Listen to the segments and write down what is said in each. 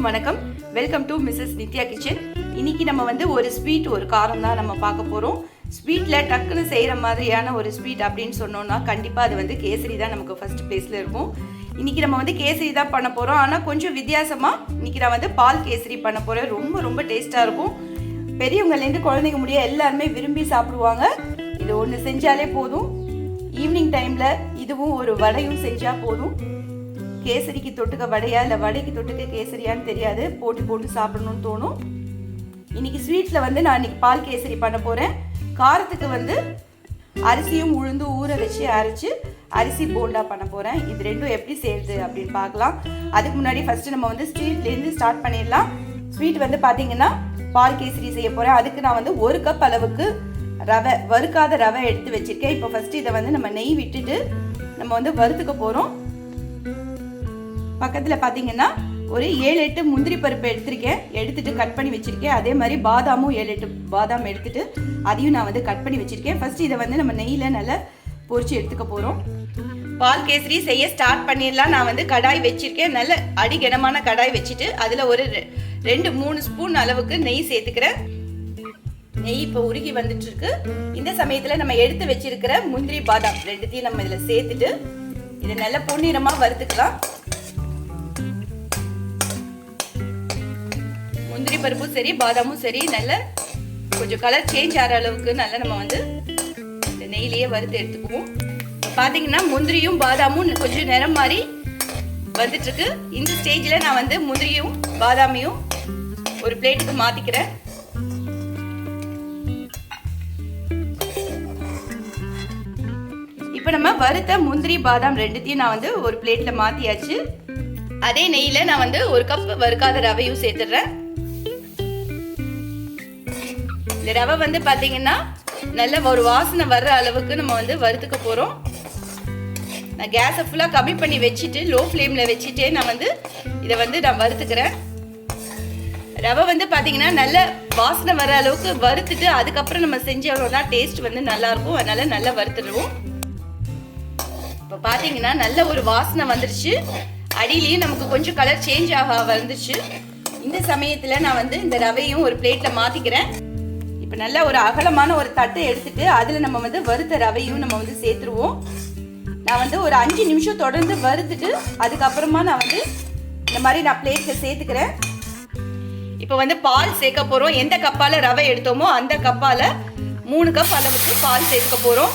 அனைவருக்கும் வணக்கம். Welcome to Mrs Nithya kitchen இன்னைக்கு நம்ம வந்து ஒரு ஸ்வீட் ஒரு காரம் தான் நம்ம பார்க்க போகிறோம் ஸ்வீட்டில் டக்குன்னு செய்கிற மாதிரியான ஒரு ஸ்வீட் அப்படின்னு சொன்னோம்னா கண்டிப்பாக அது வந்து கேசரி தான் நமக்கு ஃபர்ஸ்ட் பிளேஸில் இருக்கும். இன்னைக்கு நம்ம வந்து கேசரி தான் பண்ண போகிறோம் ஆனால் கொஞ்சம் வித்தியாசமாக இன்னைக்கு நான் வந்து பால் கேசரி பண்ண போகிறேன் ரொம்ப ரொம்ப டேஸ்ட்டாக இருக்கும். பெரியவங்கலேருந்து குழந்தைங்க முடிய எல்லாருமே விரும்பி சாப்பிடுவாங்க. இது ஒன்று செஞ்சாலே போதும். ஈவினிங் டைமில் இதுவும் ஒரு வடையும் செஞ்சால் போதும். கேசரிக்கு தொட்டுக்க வடையா இல்லை வடைக்கு தொட்டுக்க கேசரியான்னு தெரியாது. போட்டு போட்டு சாப்பிடணும்னு தோணும். இன்னைக்கு ஸ்வீட்ஸில் வந்து நான் இன்னைக்கு பால் கேசரி பண்ண போகிறேன் காரத்துக்கு வந்து அரிசியும் உளுந்து ஊற வச்சு அரைச்சி அரிசி போண்டா பண்ண போகிறேன் இது ரெண்டும் எப்படி செய்யுது அப்படின்னு பார்க்கலாம். அதுக்கு முன்னாடி ஃபஸ்ட்டு நம்ம வந்து ஸ்வீட்லேருந்து ஸ்டார்ட் பண்ணிடலாம். ஸ்வீட் வந்து பார்த்தீங்கன்னா பால் கேசரி செய்ய போகிறேன் அதுக்கு நான் வந்து ஒரு கப் அளவுக்கு ரவை வறுக்காத ரவை எடுத்து வச்சுருக்கேன். இப்போ ஃபஸ்ட்டு இதை வந்து நம்ம நெய் விட்டுட்டு நம்ம வந்து வறுத்துக்க போகிறோம் பக்கத்தில் பார்த்தீங்கன்னா ஒரு ஏழு எட்டு முந்திரி பருப்பு எடுத்திருக்கேன். எடுத்துட்டு கட் பண்ணி வச்சுருக்கேன். அதே மாதிரி பாதாமும் ஏழு எட்டு பாதாம் எடுத்துட்டு அதையும் நான் வந்து கட் பண்ணி வச்சுருக்கேன். ஃபர்ஸ்ட் இதை வந்து நம்ம நெய்யில் நல்லா பொறிச்சு எடுத்துக்க போகிறோம் பால் கேசரி செய்ய ஸ்டார்ட் பண்ணிடலாம். நான் வந்து கடாய் வச்சுருக்கேன். நல்ல அடிகனமான கடாய் வச்சுட்டு அதில் ஒரு ரெ- ரெண்டு மூணு ஸ்பூன் அளவுக்கு நெய் சேர்த்துக்கிறேன். நெய் இப்போ உருகி வந்துட்டுருக்கு. இந்த சமயத்தில் நம்ம எடுத்து வச்சிருக்கிற முந்திரி பாதாம் ரெண்டுத்தையும் நம்ம இதில் சேர்த்துட்டு இதை நல்ல பொன்னிறமாக வறுத்துக்கலாம். முந்திரி பருப்பும் சரி பாதாமும் சரி நல்ல கொஞ்சம் கலர் சேஞ்ச் ஆகிற அளவுக்கு நல்லா நம்ம வந்து இந்த நெய்லேயே வறுத்து எடுத்துக்குவோம். பார்த்தீங்கன்னா முந்திரியும் பாதாமும் கொஞ்சம் நிறம் மாதிரி வந்துட்டுருக்கு. இந்த ஸ்டேஜில் நான் வந்து முந்திரியும் பாதாமையும் ஒரு பிளேட்டுக்கு மாற்றிக்கிறேன் இப்போ நம்ம வறுத்த முந்திரி பாதாம் ரெண்டுத்தையும் நான் வந்து ஒரு பிளேட்டில் மாற்றியாச்சு அதே நெய்யில் நான் வந்து ஒரு கப் வறுக்காத ரவையும் சேர்த்துடுறேன். இந்த ரவை வந்து பார்த்தீங்கன்னா நல்ல ஒரு வாசனை வர்ற அளவுக்கு நம்ம வந்து வறுத்துக்க போகிறோம் நான் கேஸை ஃபுல்லாக கம்மி பண்ணி வச்சுட்டு லோ ஃப்ளேமில் வச்சுட்டே நான் வந்து இதை வந்து நான் வறுத்துக்கிறேன். ரவை வந்து பார்த்தீங்கன்னா நல்ல வாசனை வர அளவுக்கு வறுத்துட்டு அதுக்கப்புறம் நம்ம செஞ்சோம்னா டேஸ்ட் வந்து நல்லாயிருக்கும் அதனால் நல்லா வறுத்துடுவோம். இப்போ பார்த்தீங்கன்னா நல்ல ஒரு வாசனை வந்துருச்சு. அடியிலையும் நமக்கு கொஞ்சம் கலர் சேஞ்ச் ஆக வந்துருச்சு. இந்த சமயத்தில் நான் வந்து இந்த ரவையும் ஒரு பிளேட்டில் மாற்றிக்கிறேன் இப்போ நல்ல ஒரு அகலமான ஒரு தட்டை எடுத்துட்டு அதில் நம்ம வந்து வறுத்த ரவையும் நம்ம வந்து சேர்த்துருவோம். நான் வந்து ஒரு அஞ்சு நிமிஷம் தொடர்ந்து வறுத்துட்டு அதுக்கப்புறமா நான் வந்து இந்த மாதிரி நான் பிளேட்டில் சேர்த்துக்கிறேன். இப்போ வந்து பால் சேர்க்க போகிறோம் எந்த கப்பால் ரவை எடுத்தோமோ அந்த கப்பால் மூணு கப் அளவுக்கு பால் சேர்த்துக்க போகிறோம்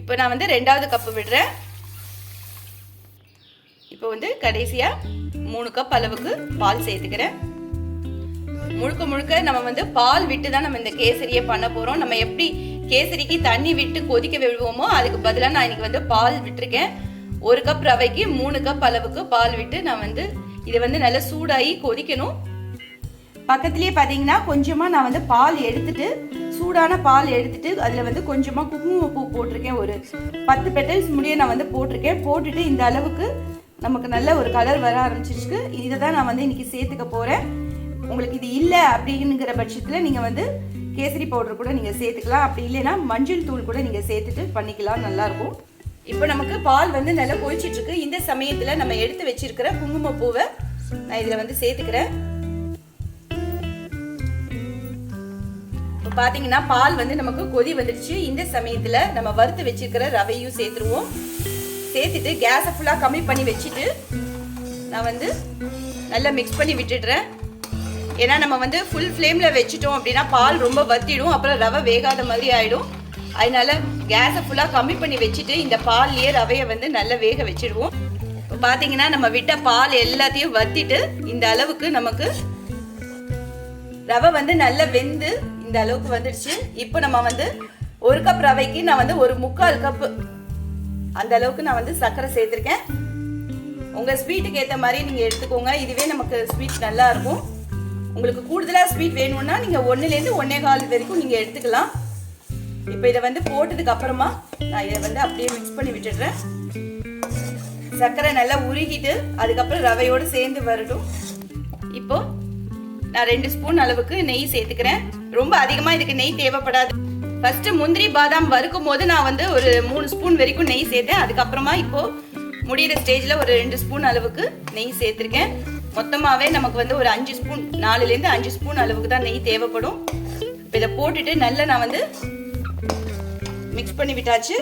இப்போ நான் வந்து ரெண்டாவது கப்பு விடுறேன். இப்போ வந்து கடைசியாக மூணு கப் அளவுக்கு பால் சேர்த்துக்கிறேன். முழுக்க முழுக்க நம்ம வந்து பால் விட்டு தான் நம்ம இந்த கேசரியை பண்ண போகிறோம் நம்ம எப்படி கேசரிக்கு தண்ணி விட்டு கொதிக்க விடுவோமோ அதுக்கு பதிலாக நான் இன்னைக்கு வந்து பால் விட்டுருக்கேன். ஒரு கப் ரவைக்கு மூணு கப் அளவுக்கு பால் விட்டு நான் வந்து இதை வந்து நல்லா சூடாகி கொதிக்கணும். பக்கத்துலேயே பார்த்தீங்கன்னா கொஞ்சமாக நான் வந்து பால் எடுத்துட்டு சூடான பால் எடுத்துட்டு அதில் வந்து கொஞ்சமாக குங்குமப்பூ போட்டிருக்கேன். ஒரு பத்து பெட்டல்ஸ் முடிய நான் வந்து போட்டிருக்கேன். போட்டுட்டு இந்த அளவுக்கு நமக்கு நல்ல ஒரு கலர் வர ஆரம்பிச்சிருக்கு இதை தான் நான் வந்து இன்னைக்கு சேர்த்துக்க போகிறேன் உங்களுக்கு இது இல்லை அப்படிங்கிற பட்சத்தில் நீங்கள் வந்து கேசரி பவுடர் கூட நீங்கள் சேர்த்துக்கலாம். அப்படி இல்லைன்னா மஞ்சள் தூள் கூட நீங்கள் சேர்த்துட்டு பண்ணிக்கலாம் நல்லாயிருக்கும். இப்போ நமக்கு பால் வந்து நல்லா கொதிச்சிட்ருக்கு. இந்த சமயத்தில் நம்ம எடுத்து வச்சிருக்கிற குங்குமப்பூவை நான் இதில் வந்து சேர்த்துக்கிறேன். இப்போ பார்த்தீங்கன்னா பால் வந்து நமக்கு கொதி வந்துடுச்சு. இந்த சமயத்தில் நம்ம வறுத்து வச்சிருக்கிற ரவையும் சேர்த்துருவோம். சேர்த்துட்டு கேஸை ஃபுல்லாக கம்மி பண்ணி வச்சுட்டு நான் வந்து நல்லா மிக்ஸ் பண்ணி விட்டுடுறேன். ஏன்னா நம்ம வந்து ஃபுல் ஃப்ளேமில் வச்சுட்டோம் அப்படின்னா பால் ரொம்ப வத்திடும் அப்புறம் ரவை வேகாத மாதிரி ஆகிடும் அதனால கேஸை ஃபுல்லாக கம்மி பண்ணி வச்சுட்டு இந்த பால்லையே ரவையை வந்து நல்லா வேக வச்சிடுவோம் இப்போ பார்த்தீங்கன்னா நம்ம விட்ட பால் எல்லாத்தையும் வத்திட்டு இந்த அளவுக்கு நமக்கு ரவை வந்து நல்லா வெந்து இந்த அளவுக்கு வந்துடுச்சு இப்போ நம்ம வந்து ஒரு கப் ரவைக்கு நான் வந்து ஒரு முக்கால் கப்பு அந்த அளவுக்கு நான் வந்து சர்க்கரை சேர்த்துருக்கேன். உங்கள் ஸ்வீட்டுக்கு ஏற்ற மாதிரி நீங்கள் எடுத்துக்கோங்க. இதுவே நமக்கு ஸ்வீட் நல்லா இருக்கும். உங்களுக்கு கூடுதலாக ஸ்வீட் வேணும்னா நீங்கள் ஒன்றுலேருந்து ஒன்றே கால் வரைக்கும் நீங்கள் எடுத்துக்கலாம். இப்போ இதை வந்து போட்டதுக்கு அப்புறமா நான் இதை வந்து அப்படியே மிக்ஸ் பண்ணி விட்டுடுறேன். சர்க்கரை நல்லா உருகிட்டு அதுக்கப்புறம் ரவையோடு சேர்ந்து வரட்டும். இப்போ நான் ரெண்டு ஸ்பூன் அளவுக்கு நெய் சேர்த்துக்கிறேன். ரொம்ப அதிகமாக இதுக்கு நெய் தேவைப்படாது. ஃபர்ஸ்ட் முந்திரி பாதாம் வறுக்கும் போது நான் வந்து ஒரு மூணு ஸ்பூன் வரைக்கும் நெய் சேர்த்தேன். அதுக்கப்புறமா இப்போ முடியிற ஸ்டேஜில் ஒரு ரெண்டு ஸ்பூன் அளவுக்கு நெய் சேர்த்துருக்கேன். மொத்தமாகவே நமக்கு வந்து ஒரு அஞ்சு ஸ்பூன் நாலுலேருந்து அஞ்சு ஸ்பூன் அளவுக்கு தான் நெய் தேவைப்படும். இப்போ இதை போட்டுட்டு நல்லா நான் வந்து மிக்ஸ் பண்ணி விட்டாச்சு.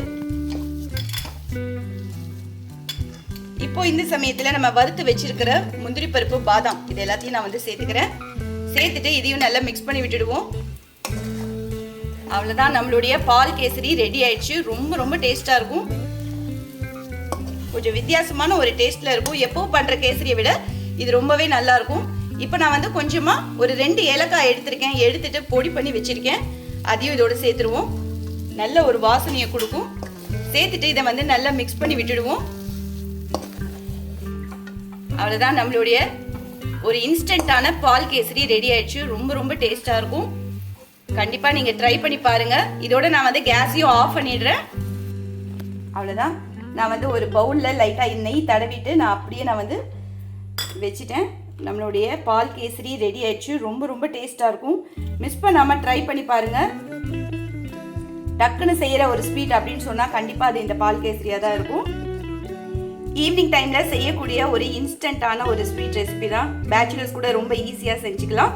இப்போ இந்த சமயத்தில் நம்ம வறுத்து வச்சிருக்கிற முந்திரி பருப்பு பாதாம் இது எல்லாத்தையும் நான் வந்து சேர்த்துக்கிறேன். சேர்த்துட்டு இதையும் நல்லா மிக்ஸ் பண்ணி விட்டுடுவோம். அவ்வளோதான் நம்மளுடைய பால் கேசரி ரெடி ஆயிடுச்சு. ரொம்ப ரொம்ப டேஸ்ட்டாக இருக்கும். கொஞ்சம் வித்தியாசமான ஒரு டேஸ்ட்டில் இருக்கும். எப்போ பண்ணுற கேசரியை விட இது ரொம்பவே நல்லா இருக்கும் இப்போ நான் வந்து கொஞ்சமாக ஒரு ரெண்டு ஏலக்காய் எடுத்திருக்கேன். எடுத்துட்டு பொடி பண்ணி வச்சுருக்கேன். அதையும் இதோடு சேர்த்துருவோம். நல்ல ஒரு வாசனையை கொடுக்கும். சேர்த்துட்டு இதை வந்து நல்லா மிக்ஸ் பண்ணி விட்டுடுவோம். அவ்வளோதான் நம்மளுடைய ஒரு இன்ஸ்டண்ட்டான பால் கேசரி ரெடி ஆயிடுச்சு. ரொம்ப ரொம்ப டேஸ்ட்டாக இருக்கும். கண்டிப்பாக நீங்கள் ட்ரை பண்ணி பாருங்கள் இதோட நான் வந்து கேஸையும் ஆஃப் பண்ணிடுறேன். அவ்வளோதான் நான் வந்து ஒரு பவுலில் லைட்டாக நெய் தடவிட்டு நான் அப்படியே நான் வந்து வச்சுட்டேன். நம்மளுடைய பால் கேசரி ரெடி ஆயிடுச்சு. ரொம்ப ரொம்ப டேஸ்ட்டாக இருக்கும். மிஸ் பண்ணாமல் ட்ரை பண்ணி பாருங்கள் டக்குன்னு செய்கிற ஒரு ஸ்வீட் அப்படின்னு சொன்னால் கண்டிப்பாக அது இந்த பால் கேசரியாக தான் இருக்கும். ஈவினிங் டைமில் செய்யக்கூடிய ஒரு இன்ஸ்டண்ட்டான ஒரு ஸ்வீட் ரெசிபி தான். பேச்சுலர்ஸ் கூட ரொம்ப ஈஸியாக செஞ்சுக்கலாம்.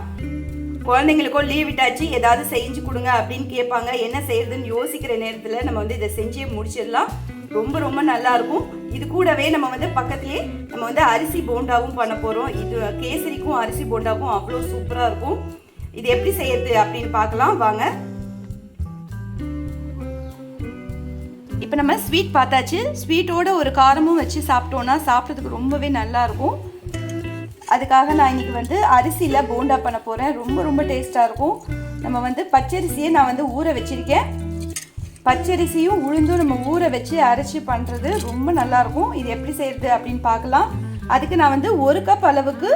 குழந்தைங்களுக்கும் லீவ் விட்டாச்சு ஏதாவது செஞ்சு கொடுங்க அப்படின்னு கேட்பாங்க. என்ன செய்யறதுன்னு யோசிக்கிற நேரத்தில் நம்ம வந்து இதை செஞ்சே முடிச்சிடலாம். ரொம்ப ரொம்ப நல்லா இருக்கும் இது கூடவே நம்ம வந்து பக்கத்துலேயே நம்ம வந்து அரிசி போண்டாவும் பண்ண போகிறோம் இது கேசரிக்கும் அரிசி போண்டாவும் அவ்வளோ சூப்பராக இருக்கும். இது எப்படி செய்யறது அப்படின்னு பார்க்கலாம். வாங்க. இப்போ நம்ம ஸ்வீட் பார்த்தாச்சு. ஸ்வீட்டோட ஒரு காரமும் வச்சு சாப்பிட்டோன்னா சாப்பிட்றதுக்கு ரொம்பவே நல்லா இருக்கும் அதுக்காக நான் இன்றைக்கி வந்து அரிசியில் போண்டா பண்ண போகிறேன் ரொம்ப ரொம்ப டேஸ்ட்டாக இருக்கும். நம்ம வந்து பச்சரிசியை நான் வந்து ஊற வச்சிருக்கேன். பச்சரிசியும் உளுந்தும் நம்ம ஊற வச்சு அரைச்சி பண்ணுறது ரொம்ப நல்லாயிருக்கும். இது எப்படி செய்கிறது அப்படின்னு பார்க்கலாம். அதுக்கு நான் வந்து ஒரு கப் அளவுக்கு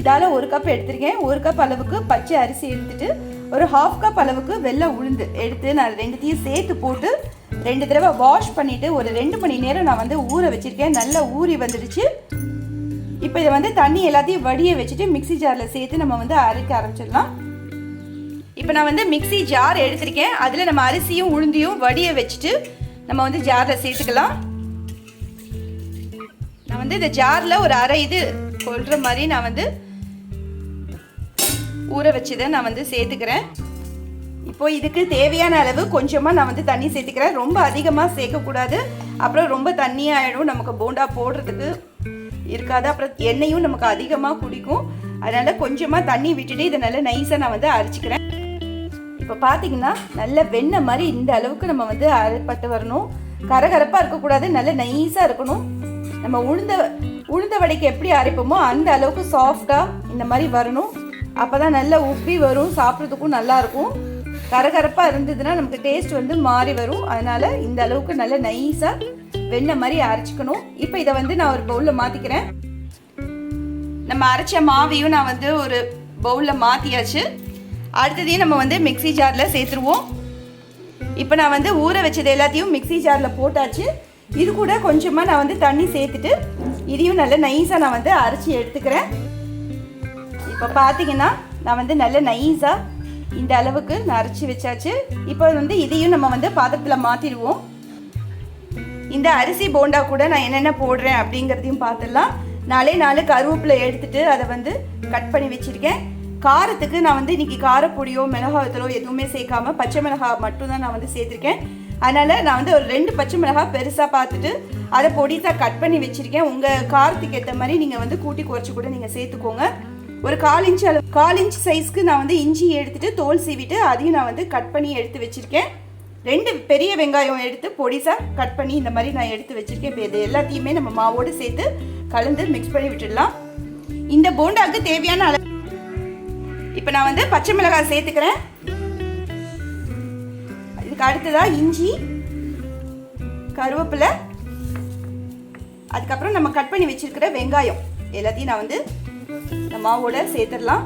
இதால் ஒரு கப் எடுத்திருக்கேன். ஒரு கப் அளவுக்கு பச்சை அரிசி எடுத்துட்டு ஒரு ஹாஃப் கப் அளவுக்கு வெள்ளை உளுந்து எடுத்து நான் ரெண்டுத்தையும் சேர்த்து போட்டு ரெண்டு தடவை வாஷ் பண்ணிவிட்டு ஒரு ரெண்டு மணி நேரம் நான் வந்து ஊற வச்சுருக்கேன். நல்லா ஊறி வந்துடுச்சு. இப்போ இதை வந்து தண்ணி எல்லாத்தையும் வடிய வச்சுட்டு மிக்ஸி ஜாரில் சேர்த்து நம்ம வந்து அரைக்க ஆரம்பிச்சிடலாம். இப்போ நான் வந்து மிக்ஸி ஜார் எடுத்திருக்கேன். அதில் நம்ம அரிசியும் உளுந்தியும் வடிய வச்சுட்டு நம்ம வந்து ஜாரில் சேர்த்துக்கலாம். நான் வந்து இந்த ஜாரில் ஒரு அரை இது கொள்கிற மாதிரி நான் வந்து ஊற வச்சதை நான் வந்து சேர்த்துக்கிறேன். இப்போ இதுக்கு தேவையான அளவு கொஞ்சமாக நான் வந்து தண்ணி சேர்த்துக்கிறேன். ரொம்ப அதிகமாக சேர்க்கக்கூடாது. அப்புறம் ரொம்ப தண்ணியாகிடும் நமக்கு போண்டா போடுறதுக்கு இருக்காது. அப்புறம் எண்ணெயும் நமக்கு அதிகமாக குடிக்கும். அதனால் கொஞ்சமாக தண்ணி விட்டுட்டு இதை நல்லா நைஸாக நான் வந்து அரைச்சிக்கிறேன். இப்போ பார்த்தீங்கன்னா நல்ல வெண்ணெய் மாதிரி இந்த அளவுக்கு நம்ம வந்து அரைப்பட்டு வரணும். கரகரப்பாக இருக்கக்கூடாது நல்ல நைஸாக இருக்கணும். நம்ம உளுந்த உளுந்த வடைக்கு எப்படி அரைப்போமோ அந்த அளவுக்கு சாஃப்டாக இந்த மாதிரி வரணும். அப்போ தான் நல்லா உப்பி வரும் சாப்பிட்றதுக்கும் நல்லாயிருக்கும் கரகரப்பாக இருந்ததுன்னா நமக்கு டேஸ்ட் வந்து மாறி வரும். அதனால் இந்த அளவுக்கு நல்ல நைஸாக வெண்ணெய் மாதிரி அரைச்சிக்கணும். இப்போ இதை வந்து நான் ஒரு பவுலில் மாற்றிக்கிறேன் நம்ம அரைச்ச மாவையும் நான் வந்து ஒரு பவுலில் மாற்றியாச்சு அடுத்ததையும் நம்ம வந்து மிக்ஸி ஜாரில் சேர்த்துருவோம். இப்போ நான் வந்து ஊற வச்சது எல்லாத்தையும் மிக்ஸி ஜாரில் போட்டாச்சு. இது கூட கொஞ்சமாக நான் வந்து தண்ணி சேர்த்துட்டு இதையும் நல்லா நைஸாக நான் வந்து அரைச்சி எடுத்துக்கிறேன். இப்போ பார்த்தீங்கன்னா நான் வந்து நல்ல நைஸாக இந்த அளவுக்கு நான் அரைச்சி வச்சாச்சு. இப்போ வந்து இதையும் நம்ம வந்து பாத்திரத்தில் மாற்றிடுவோம் இந்த அரிசி போண்டா கூட நான் என்னென்ன போடுறேன் அப்படிங்கிறதையும் பார்த்துடலாம் நாளே நாள் கருவேப்பிலை எடுத்துட்டு அதை வந்து கட் பண்ணி வச்சுருக்கேன். காரத்துக்கு நான் வந்து இன்னைக்கு காரப்பொடியோ மிளகாயத்தலோ எதுவுமே சேர்க்காம பச்சை மிளகாய் மட்டும்தான் நான் வந்து சேர்த்துருக்கேன். அதனால் நான் வந்து ஒரு ரெண்டு பச்சை மிளகாய் பெருசாக பார்த்துட்டு அதை பொடிசாக கட் பண்ணி வச்சுருக்கேன். உங்கள் காரத்துக்கு ஏற்ற மாதிரி நீங்கள் வந்து கூட்டி குறைச்சி கூட நீங்கள் சேர்த்துக்கோங்க. ஒரு கால் இன்ச் அளவு கால் இன்ச் சைஸ்க்கு நான் வந்து இஞ்சி எடுத்துட்டு தோல் சீவிட்டு அதையும் நான் வந்து கட் பண்ணி எடுத்து வச்சுருக்கேன். ரெண்டு பெரிய வெங்காயம் எடுத்து பொடிசாக கட் பண்ணி இந்த மாதிரி நான் எடுத்து வச்சுருக்கேன். இப்போ இது எல்லாத்தையுமே நம்ம மாவோடு சேர்த்து கலந்து மிக்ஸ் பண்ணி விட்டுடலாம். இந்த போண்டாக்கு தேவையான அளவு இப்போ நான் வந்து பச்சை மிளகாய் சேர்த்துக்கிறேன். இதுக்கு அடுத்ததாக இஞ்சி கருவேப்பிலை. அதுக்கப்புறம் நம்ம கட் பண்ணி வச்சிருக்கிற வெங்காயம். எல்லாத்தையும் நான் வந்து இந்த மாவோட சேர்த்துடலாம்.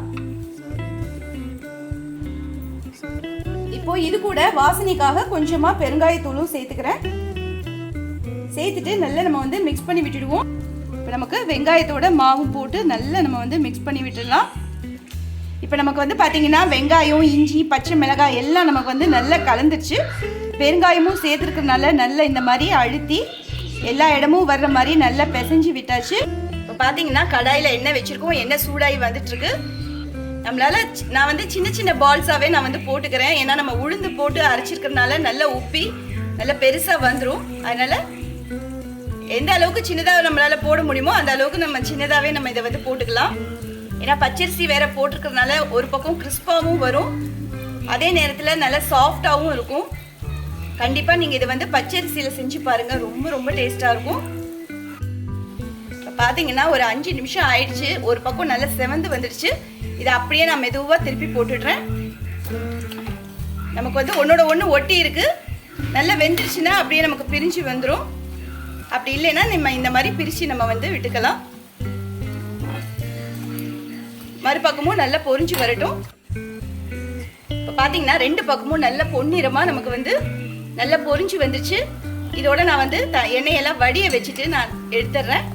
இப்போ இது கூட வாசனைக்காக கொஞ்சமா பெருங்காயத்தூளும் சேர்த்துக்கிறேன். சேர்த்துட்டு நல்லா நம்ம வந்து மிக்ஸ் பண்ணி விட்டுடுவோம். இப்போ நமக்கு வெங்காயத்தோட மாவும் போட்டு நல்லா நம்ம வந்து மிக்ஸ் பண்ணி விட்டுடலாம். இப்போ நமக்கு வந்து பார்த்தீங்கன்னா வெங்காயம் இஞ்சி பச்சை மிளகாய் எல்லாம் நமக்கு வந்து நல்லா கலந்துருச்சு பெருங்காயமும் சேர்த்துருக்கறனால நல்லா இந்த மாதிரி அழுத்தி எல்லா இடமும் வர்ற மாதிரி நல்லா பிசைஞ்சு விட்டாச்சு. இப்போ பார்த்தீங்கன்னா கடாயில் எண்ணெய் வச்சுருக்கோம். எண்ணெய் சூடாகி வந்துட்டுருக்கு. நம்மளால நான் வந்து சின்ன சின்ன பால்ஸாகவே நான் வந்து போட்டுக்கிறேன். ஏன்னா நம்ம உளுந்து போட்டு அரைச்சிருக்கறனால நல்லா உப்பி நல்லா பெருசாக வந்துடும் அதனால் எந்த அளவுக்கு சின்னதாக நம்மளால் போட முடியுமோ அந்த அளவுக்கு நம்ம சின்னதாகவே நம்ம இதை வந்து போட்டுக்கலாம். ஏன்னா பச்சரிசி வேற போட்டிருக்கிறதுனால ஒரு பக்கம் கிறிஸ்பாகவும் வரும். அதே நேரத்தில் நல்லா சாஃப்டாகவும் இருக்கும். கண்டிப்பாக நீங்கள் இதை வந்து பச்சரிசியில் செஞ்சு பாருங்க. ரொம்ப ரொம்ப டேஸ்ட்டாக இருக்கும். இப்போ பார்த்தீங்கன்னா ஒரு அஞ்சு நிமிஷம் ஆயிடுச்சு. ஒரு பக்கம் நல்லா செவந்து வந்துடுச்சு. இதை அப்படியே நான் மெதுவாக திருப்பி போட்டுடுறேன். நமக்கு வந்து ஒன்றோட ஒன்று ஒட்டி இருக்குது நல்லா வெந்துருச்சுன்னா அப்படியே நமக்கு பிரிஞ்சு வந்துடும் அப்படி இல்லைன்னா நம்ம இந்த மாதிரி பிரித்து நம்ம வந்து விட்டுக்கலாம். மறுபக்கமும் நல்லா பொரிஞ்சு வரட்டும். இப்போ பார்த்தீங்கன்னா ரெண்டு பக்கமும் நல்ல பொன்னிறமாக நமக்கு வந்து நல்லா பொரிஞ்சு வந்துச்சு. இதோட நான் வந்து த எண்ணெயெல்லாம் வடிய வச்சுட்டு நான் எடுத்துடுறேன்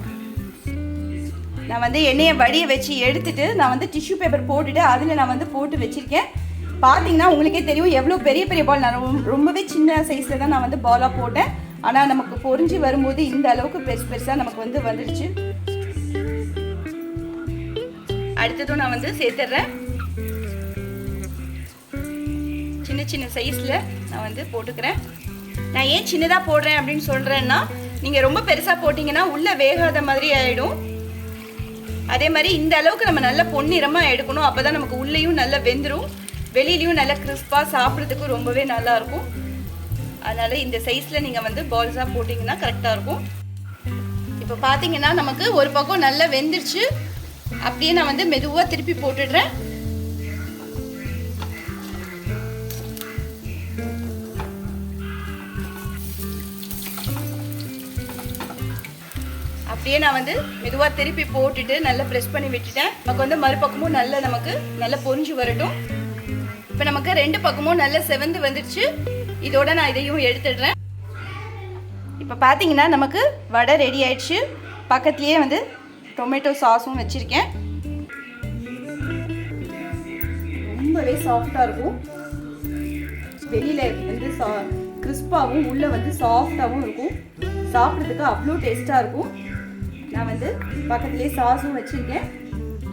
நான் வந்து எண்ணெயை வடிய வச்சு எடுத்துட்டு நான் வந்து டிஷ்யூ பேப்பர் போட்டுட்டு அதில் நான் வந்து போட்டு வச்சுருக்கேன். பார்த்தீங்கன்னா உங்களுக்கே தெரியும் எவ்வளோ பெரிய பெரிய பால் நான் ரொம்ப- ரொம்பவே சின்ன சைஸில் தான் நான் வந்து பாலாக போட்டேன். ஆனால் நமக்கு பொரிஞ்சு வரும்போது இந்த அளவுக்கு பெருசு பெருசாக நமக்கு வந்து வந்துடுச்சு. அடுத்ததும் நான் வந்து சேர்த்துடுறேன் சின்ன சின்ன சைஸில் நான் வந்து போட்டுக்கிறேன். நான் ஏன் சின்னதாக போடுறேன் அப்படின்னு சொல்கிறேன்னா நீங்கள் ரொம்ப பெருசாக போட்டிங்கன்னா உள்ளே வேகாத மாதிரி ஆகிடும் அதே மாதிரி இந்த அளவுக்கு நம்ம நல்ல பொன்னிறமாக எடுக்கணும். அப்போ தான் நமக்கு உள்ளேயும் நல்லா வெந்துடும் வெளியிலையும் நல்லா கிறிஸ்பாக சாப்பிட்றதுக்கு ரொம்பவே நல்லா இருக்கும். அதனால் இந்த சைஸில் நீங்கள் வந்து பால்ஸாக போட்டிங்கன்னா கரெக்டாக இருக்கும். இப்போ பார்த்தீங்கன்னா நமக்கு ஒரு பக்கம் நல்லா வெந்துருச்சு. அப்படியே நான் வந்து மெதுவாக திருப்பி போட்டுடுறேன். அப்படியே நான் வந்து மெதுவாக திருப்பி போட்டுட்டு நல்லா ப்ரெஸ் பண்ணி விட்டுட்டேன். நமக்கு வந்து மறுபக்கமும் நல்லா நமக்கு நல்லா பொரிஞ்சு வரட்டும். இப்போ நமக்கு ரெண்டு பக்கமும் நல்லா செவந்து வந்துடுச்சு இதோட நான் இதையும் எடுத்துடுறேன். இப்போ பார்த்தீங்கன்னா நமக்கு வடை ரெடி ஆயிடுச்சு. பக்கத்துலேயே வந்து டொமேட்டோ சாஸும் வச்சுருக்கேன். ரொம்பவே சாஃப்டாக இருக்கும். வெளியில் வந்து சா கிறிஸ்பாகவும் உள்ளே வந்து சாஃப்டாகவும் இருக்கும். சாப்பிட்றதுக்கு அவ்வளோ டேஸ்ட்டாக இருக்கும். நான் வந்து பக்கத்துலேயே சாஸும் வச்சுருக்கேன்.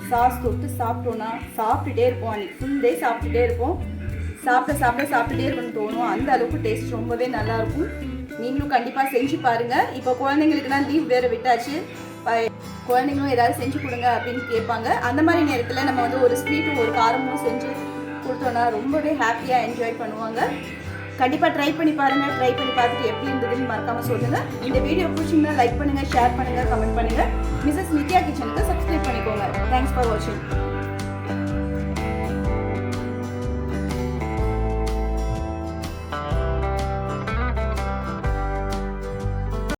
சாஸ் தொட்டு சாப்பிட்டோன்னா சாப்பிட்டுட்டே இருப்போம். அன்றைக்கி ஃபுல் டே சாப்பிட்டுட்டே இருப்போம். சாப்பிட சாப்பிட சாப்பிட்டுட்டே இருக்கும்னு தோணும். அந்த அளவுக்கு டேஸ்ட் ரொம்பவே நல்லாயிருக்கும் நீங்களும் கண்டிப்பாக செஞ்சு பாருங்கள் இப்போ குழந்தைங்களுக்குலாம் லீவ் வேறு விட்டாச்சு. ப- குழந்தைங்களும் ஏதாவது செஞ்சு கொடுங்க அப்படின்னு கேட்பாங்க. அந்த மாதிரி நேரத்தில் நம்ம வந்து ஒரு ஸ்வீட்டும் ஒரு காரமும் செஞ்சு கொடுத்தோன்னா ரொம்பவே ஹாப்பியாக என்ஜாய் பண்ணுவாங்க. கண்டிப்பாக ட்ரை பண்ணி பாருங்கள் ட்ரை பண்ணி பார்த்துட்டு எப்படி இருந்ததுன்னு மறக்காமல் சொல்லுங்கள் இந்த வீடியோ பிடிச்சிங்கன்னா லைக் பண்ணுங்கள் ஷேர் பண்ணுங்கள் கமெண்ட் பண்ணுங்கள் மிஸ்ஸஸ் நித்யா கிச்சனுக்கு சப்ஸ்கிரைப் பண்ணிக்கோங்க. தேங்க்ஸ் ஃபார் வாட்சிங்